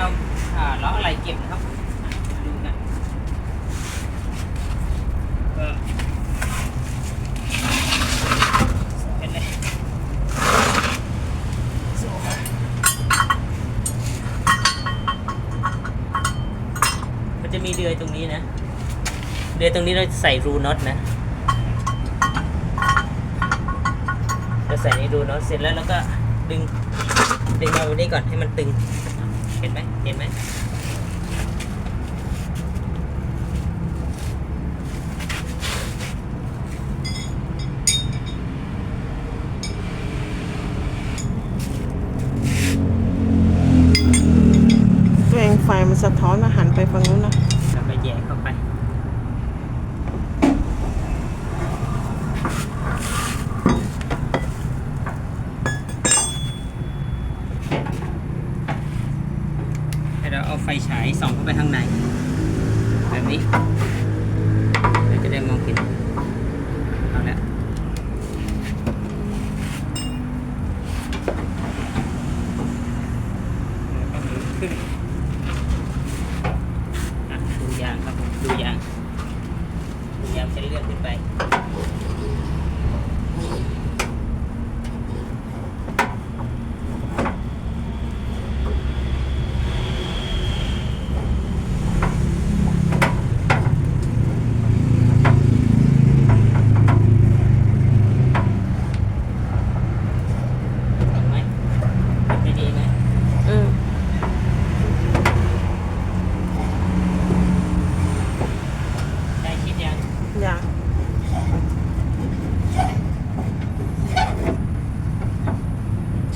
เอาอ่าล้ออะไรเก็บนะครับดูกันก็เป็นเลยสู้มามันจะมีเดือยตรงนี้นะ เดือยตรงนี้เราใส่รูน็อตนะเราใส่ในรูน็อตเสร็จแล้วเราก็ดึงดึงมาวันนี้ก่อนให้มันตึง เห็นไหมเห็นไหมแรงไฟมันสะท้อนมาหันไปฝั่งนู้นนะ แล้วก็แย่เข้าไป ให้เราเอา ไฟฉายส่องเข้าไปข้างใน แบบนี้เราจะได้มองเห็นเอาละแล้วก็หมุนขึ้น อะดูยางครับผมดูยางดูยางจะเลื่อนขึ้นไปเห็นไหมเห็นไม่ดีไหม อืม ได้คิดยัง อย่าง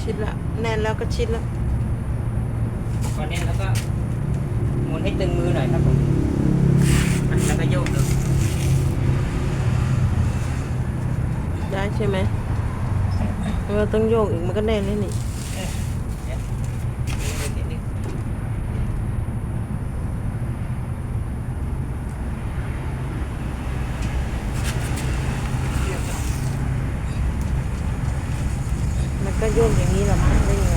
ชิดละแน่นแล้วก็ชิดละตอนนี้แล้วก็หมุนให้ตึงมือหน่อยครับผมอะแล้วก็โยกเลยได้ใช่ไหมเราต้องโยกอีกมันก็แน่นแล้วนี่ เอ๊ะเดี๋ยวนิดนึง มัน ก็โยกอย่างนี้หรอมั้งได้ยังไง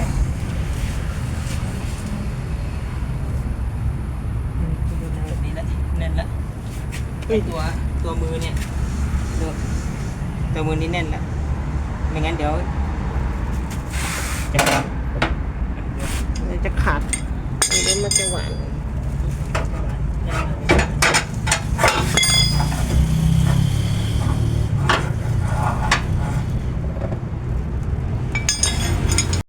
แบบนี้แหละแน่นละเอ้ยตัวตัวมือเนี่ยดูตัวมือนี่แน่นละไม่งั้นเดี๋ยวจะเดี๋ยวจะขาดเดี๋ยวมันจะหวาน